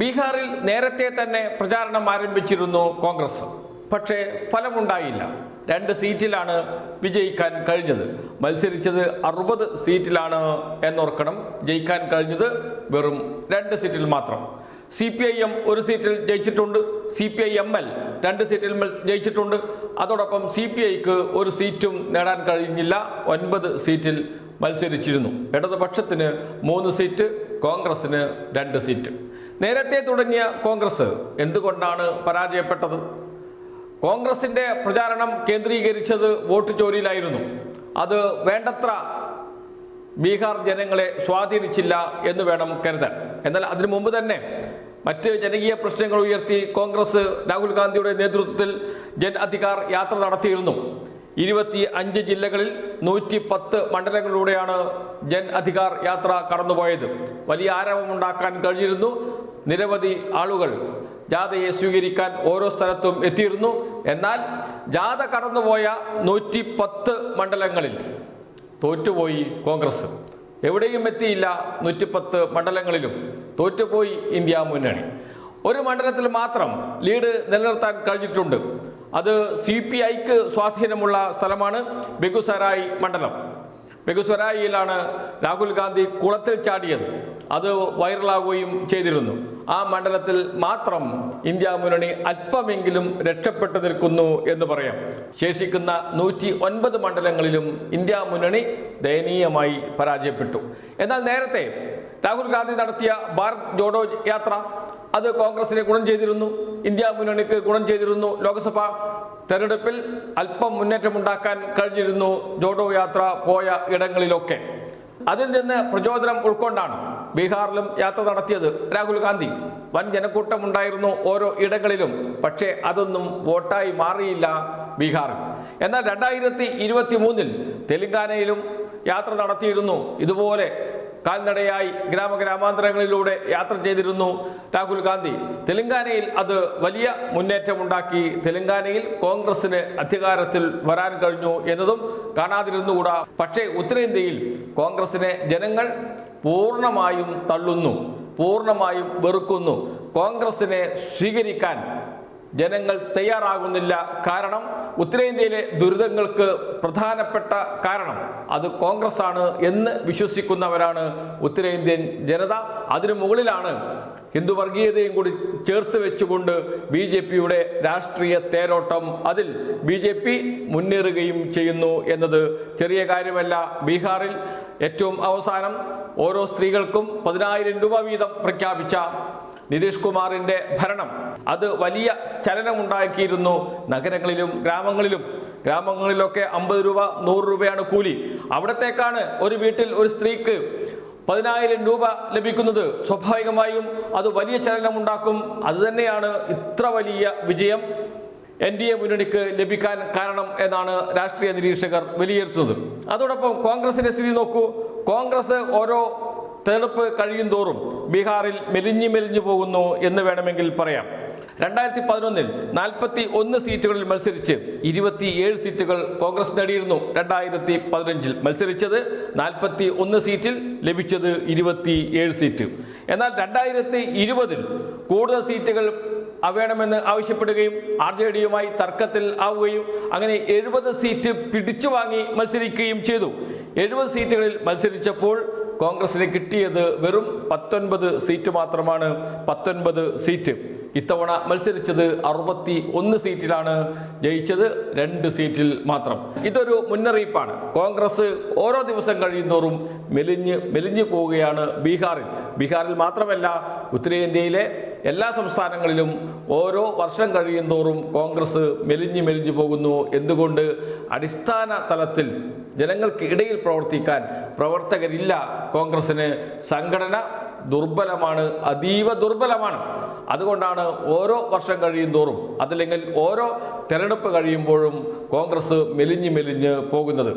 ബീഹാറിൽ നേരത്തെ തന്നെ പ്രചാരണം ആരംഭിച്ചിരുന്നു കോൺഗ്രസ്. പക്ഷേ ഫലമുണ്ടായില്ല. രണ്ട് സീറ്റിലാണ് വിജയിക്കാൻ കഴിഞ്ഞത്. മത്സരിച്ചത് അറുപത് സീറ്റിലാണ് എന്നോർക്കണം ജയിക്കാൻ കഴിഞ്ഞത് വെറും രണ്ട് സീറ്റിൽ മാത്രം. സി പി ഐ എം ഒരു സീറ്റിൽ ജയിച്ചിട്ടുണ്ട് C P I M L രണ്ട് സീറ്റിൽ ജയിച്ചിട്ടുണ്ട്. അതോടൊപ്പം സി പി ഐക്ക് ഒരു സീറ്റും നേടാൻ കഴിഞ്ഞില്ല ഒൻപത് സീറ്റിൽ മത്സരിച്ചിരുന്നു. ഇടതുപക്ഷത്തിന് മൂന്ന് സീറ്റ് കോൺഗ്രസിന് രണ്ട് സീറ്റ്. നേരത്തെ തുടങ്ങിയ കോൺഗ്രസ് എന്തുകൊണ്ടാണ് പരാജയപ്പെട്ടത്? കോൺഗ്രസിന്റെ പ്രചാരണം കേന്ദ്രീകരിച്ചത് വോട്ട് ചോരിയിലായിരുന്നു. അത് വേണ്ടത്ര ബീഹാർ ജനങ്ങളെ സ്വാധീനിച്ചില്ല എന്ന് വേണം കരുതാൻ. എന്നാൽ അതിനു മുമ്പ് തന്നെ മറ്റ് ജനകീയ പ്രശ്നങ്ങൾ ഉയർത്തി കോൺഗ്രസ് രാഹുൽ ഗാന്ധിയുടെ നേതൃത്വത്തിൽ ജൻ അധികാർ യാത്ര നടത്തിയിരുന്നു. ഇരുപത്തി അഞ്ച് ജില്ലകളിൽ നൂറ്റി പത്ത് മണ്ഡലങ്ങളിലൂടെയാണ് ജൻ അധികാർ യാത്ര കടന്നുപോയത്. വലിയ ആരവമുണ്ടാക്കാൻ കഴിഞ്ഞിരുന്നു. നിരവധി ആളുകൾ ജാഥയെ സ്വീകരിക്കാൻ ഓരോ സ്ഥലത്തും എത്തിയിരുന്നു. എന്നാൽ ജാഥ കടന്നുപോയ നൂറ്റി പത്ത് മണ്ഡലങ്ങളിൽ തോറ്റുപോയി കോൺഗ്രസ്. എവിടെയും എത്തിയില്ല നൂറ്റിപ്പത്ത് മണ്ഡലങ്ങളിലും. തോറ്റുപോയി ഇന്ത്യ മുന്നണി. ഒരു മണ്ഡലത്തിൽ മാത്രം ലീഡ് നിലനിർത്താൻ കഴിഞ്ഞിട്ടുണ്ട്. അത് സി പി ഐക്ക് സ്വാധീനമുള്ള സ്ഥലമാണ് ബെഗുസരായി മണ്ഡലം. ബെഗുസരായിയിലാണ് രാഹുൽ ഗാന്ധി കുളത്തിൽ ചാടിയത്. അത് വൈറലാകുകയും ചെയ്തിരുന്നു. ആ മണ്ഡലത്തിൽ മാത്രം ഇന്ത്യ മുന്നണി അല്പമെങ്കിലും രക്ഷപ്പെട്ടു നിൽക്കുന്നു എന്ന് പറയാം. ശേഷിക്കുന്ന നൂറ്റി ഒൻപത് മണ്ഡലങ്ങളിലും ഇന്ത്യ മുന്നണി ദയനീയമായി പരാജയപ്പെട്ടു. എന്നാൽ നേരത്തെ രാഹുൽ ഗാന്ധി നടത്തിയ ഭാരത് ജോഡോ യാത്ര അത് കോൺഗ്രസിനെ ഗുണം ചെയ്തിരുന്നു ഇന്ത്യ മുന്നണിക്ക് ഗുണം ചെയ്തിരുന്നു ലോക്സഭ തെരഞ്ഞെടുപ്പിൽ അല്പം മുന്നേറ്റമുണ്ടാക്കാൻ കഴിഞ്ഞിരുന്നു ജോഡോ യാത്ര പോയ ഇടങ്ങളിലൊക്കെ. അതിൽ നിന്ന് പ്രചോദനം ഉൾക്കൊണ്ടാണ് ബീഹാറിലും യാത്ര നടത്തിയത് രാഹുൽ ഗാന്ധി. വൻ ജനക്കൂട്ടം ഉണ്ടായിരുന്നു ഓരോ ഇടങ്ങളിലും പക്ഷേ അതൊന്നും വോട്ടായി മാറിയില്ല ബീഹാറിൽ. എന്നാൽ രണ്ടായിരത്തി ഇരുപത്തി മൂന്നിൽ തെലങ്കാനയിലും യാത്ര നടത്തിയിരുന്നു. ഇതുപോലെ കാൽനടയായി ഗ്രാമഗ്രാമാന്തരങ്ങളിലൂടെ യാത്ര ചെയ്തിരുന്നു രാഹുൽ ഗാന്ധി. തെലങ്കാനയിൽ അത് വലിയ മുന്നേറ്റമുണ്ടാക്കി. തെലങ്കാനയിൽ കോൺഗ്രസിന് അധികാരത്തിൽ വരാൻ കഴിഞ്ഞു എന്നതും കാണാതിരുന്നുകൂടാ. പക്ഷേ ഉത്തരേന്ത്യയിൽ കോൺഗ്രസിനെ ജനങ്ങൾ പൂർണമായും തള്ളുന്നു പൂർണമായും വെറുക്കുന്നു. കോൺഗ്രസിനെ സ്വീകരിക്കാൻ ജനങ്ങൾ തയ്യാറാകുന്നില്ല. കാരണം ഉത്തരേന്ത്യയിലെ ദുരിതങ്ങൾക്ക് പ്രധാനപ്പെട്ട കാരണം അത് കോൺഗ്രസ് ആണ് എന്ന് വിശ്വസിക്കുന്നവരാണ് ഉത്തരേന്ത്യൻ ജനത. അതിനു മുകളിലാണ് ഹിന്ദു വർഗീയതയും കൂടി ചേർത്ത് വെച്ചുകൊണ്ട് ബി ജെ പിയുടെ രാഷ്ട്രീയ തേരോട്ടം അതിൽ ബി ജെ പി മുന്നേറുകയും ചെയ്യുന്നു എന്നത് ചെറിയ കാര്യമല്ല. ബീഹാറിൽ ഏറ്റവും അവസാനം ഓരോ സ്ത്രീകൾക്കും പതിനായിരം രൂപ വീതം പ്രഖ്യാപിച്ച നിതീഷ് കുമാറിന്റെ ഭരണം. അത് വലിയ ചലനമുണ്ടാക്കിയിരുന്നു നഗരങ്ങളിലും ഗ്രാമങ്ങളിലും. ഗ്രാമങ്ങളിലൊക്കെ അമ്പത് രൂപ നൂറ് രൂപയാണ് കൂലി. അവിടത്തേക്കാണ് ഒരു വീട്ടിൽ ഒരു സ്ത്രീക്ക് പതിനായിരം രൂപ ലഭിക്കുന്നത്. സ്വാഭാവികമായും അത് വലിയ ചലനമുണ്ടാക്കും. അതുതന്നെയാണ് ഇത്ര വലിയ വിജയം എൻ ഡി എ മുന്നണിക്ക് ലഭിക്കാൻ കാരണം എന്നാണ് രാഷ്ട്രീയ നിരീക്ഷകർ വിലയിരുത്തുന്നത്. അതോടൊപ്പം കോൺഗ്രസിന്റെ സ്ഥിതി നോക്കൂ. കോൺഗ്രസ് ഓരോ തെരഞ്ഞെടുപ്പ് കഴിയും തോറും ബീഹാറിൽ മെലിഞ്ഞു മെലിഞ്ഞു പോകുന്നു എന്ന് വേണമെങ്കിൽ പറയാം. രണ്ടായിരത്തി പതിനൊന്നിൽ നാൽപ്പത്തി ഒന്ന് സീറ്റുകളിൽ മത്സരിച്ച് ഇരുപത്തിയേഴ് സീറ്റുകൾ കോൺഗ്രസ് നേടിയിരുന്നു. രണ്ടായിരത്തി പതിനഞ്ചിൽ മത്സരിച്ചത് നാൽപ്പത്തി ഒന്ന് സീറ്റിൽ ലഭിച്ചത് ഇരുപത്തി ഏഴ് സീറ്റ്. എന്നാൽ രണ്ടായിരത്തി ഇരുപതിൽ കൂടുതൽ സീറ്റുകൾ വേണമെന്ന് ആവശ്യപ്പെടുകയും ആർ ജെ ഡിയുമായി തർക്കത്തിൽ ആവുകയും അങ്ങനെ എഴുപത് സീറ്റ് പിടിച്ചു വാങ്ങി മത്സരിക്കുകയും ചെയ്തു. എഴുപത് സീറ്റുകളിൽ മത്സരിച്ചപ്പോൾ കോൺഗ്രസിന് കിട്ടിയത് വെറും പത്തൊൻപത് സീറ്റ് മാത്രമാണ്. പത്തൊൻപത് സീറ്റ്. ഇത്തവണ മത്സരിച്ചത് അറുപത്തി ഒന്ന് സീറ്റിലാണ്. ജയിച്ചത് രണ്ട് സീറ്റിൽ മാത്രം. ഇതൊരു മുന്നറിയിപ്പാണ്. കോൺഗ്രസ് ഓരോ ദിവസം കഴിയുന്നോറും മെലിഞ്ഞ് മെലിഞ്ഞു പോവുകയാണ് ബീഹാറിൽ. ബീഹാറിൽ മാത്രമല്ല ഉത്തരേന്ത്യയിലെ എല്ലാ സംസ്ഥാനങ്ങളിലും ഓരോ വർഷം കഴിയുന്തോറും കോൺഗ്രസ് മെലിഞ്ഞു മെലിഞ്ഞു പോകുന്നു. എന്തുകൊണ്ട്? അടിസ്ഥാന തലത്തിൽ ജനങ്ങൾക്ക് ഇടയിൽ പ്രവർത്തിക്കാൻ പ്രവർത്തകരില്ല. കോൺഗ്രസിന് സംഘടന ദുർബലമാണ് അതീവ ദുർബലമാണ്. അതുകൊണ്ടാണ് ഓരോ വർഷം കഴിയും തോറും അതല്ലെങ്കിൽ ഓരോ തെരഞ്ഞെടുപ്പ് കഴിയുമ്പോഴും കോൺഗ്രസ് മെലിഞ്ഞ് മെലിഞ്ഞ് പോകുന്നത്.